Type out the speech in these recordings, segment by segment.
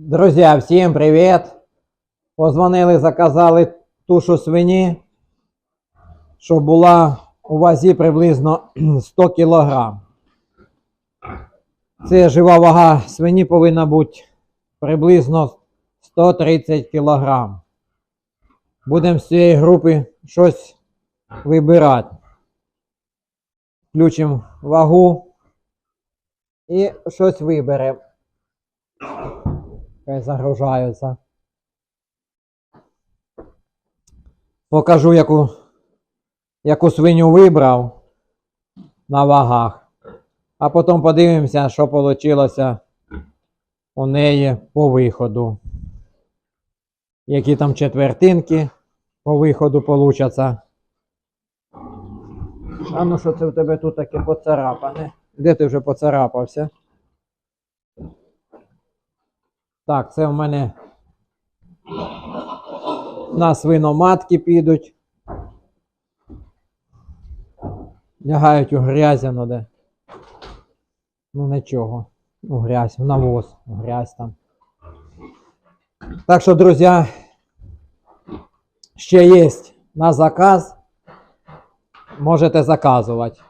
Друзья, всім привіт! Позвонили, заказали тушу свині, що була у вазі приблизно 100 кг. Це жива вага свині повинна бути приблизно 130 кг. Будемо з цієї групи щось вибирати. Включимо вагу і щось виберемо. Хай. Покажу, яку, яку свиню вибрав на вагах. А потім подивимося, що вийшло у неї по виходу. Які там четвертинки по виходу получаться. А ну що це в тебе тут таке поцарапане? Де ти вже поцарапався? Так, це в мене на свиноматки підуть. Лягають у грязяно де. Ну нічого. У грязь, в навоз, в грязь там. Так що, друзі, ще є на заказ. Можете заказувати.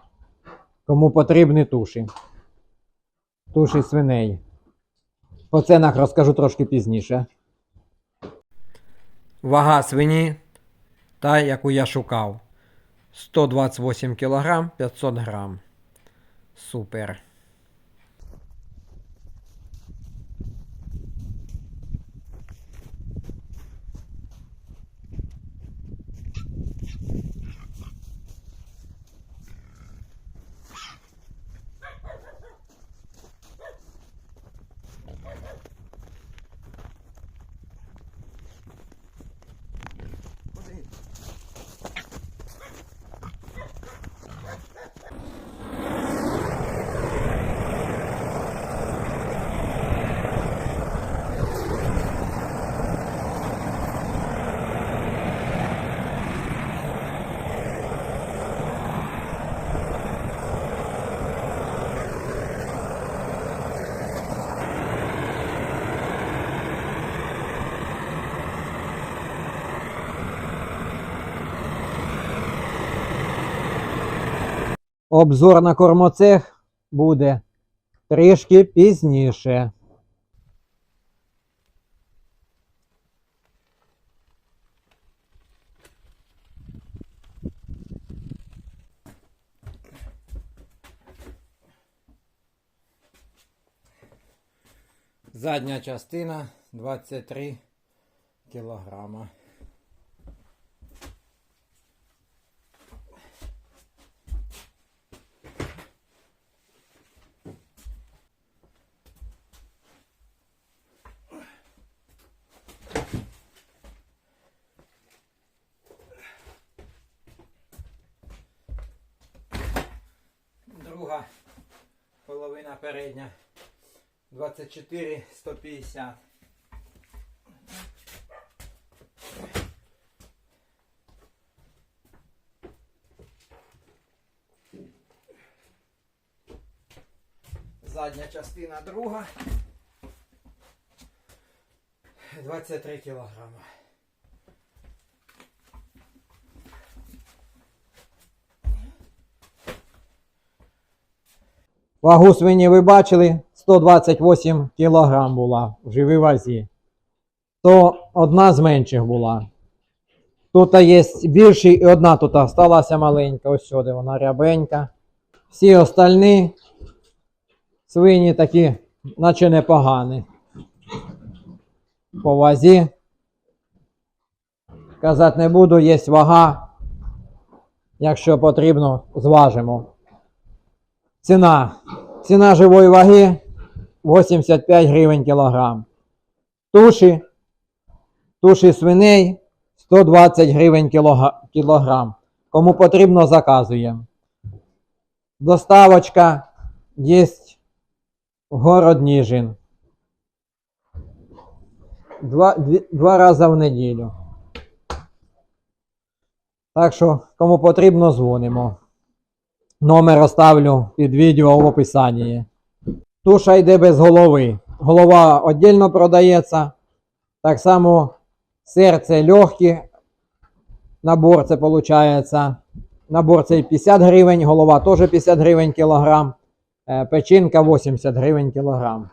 Кому потрібні туші. Туші свиней. По ценах розкажу трошки пізніше. Вага свині, та, яку я шукав. 128 кг 500 грам. Супер. Обзор на кормоцех буде трішки пізніше. Задня частина 23 кілограма. Друга половина передня 24 150. Задня частина друга 23 кілограма. Вагу свині ви бачили, 128 кг була в живій вазі. То одна з менших була. Тут є більші і одна тут сталася маленька. Ось сюди вона рябенька. Всі остальні свині такі, наче непогані. По вазі. Казати не буду, є вага. Якщо потрібно, зважимо. Ціна. Ціна живої ваги 85 гривень кілограм. Туші. Туші свиней 120 гривень кілограм. Кому потрібно, заказуємо. Доставочка є город Ніжин. Два, два рази в неділю. Так що, кому потрібно, дзвонимо. Номер оставлю під відео в описанні. Туша йде без голови. голова віддільно продається. Так само серце легкі. Набор це виходить. Набор цей 50 гривень, голова теж 50 гривень кілограм. Е, Печінка 80 гривень кілограм.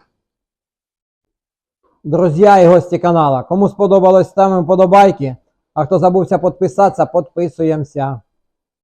Друзі і гості канала, кому сподобалось, ставимо подобайки. А хто забувся підписатися, підписуємося.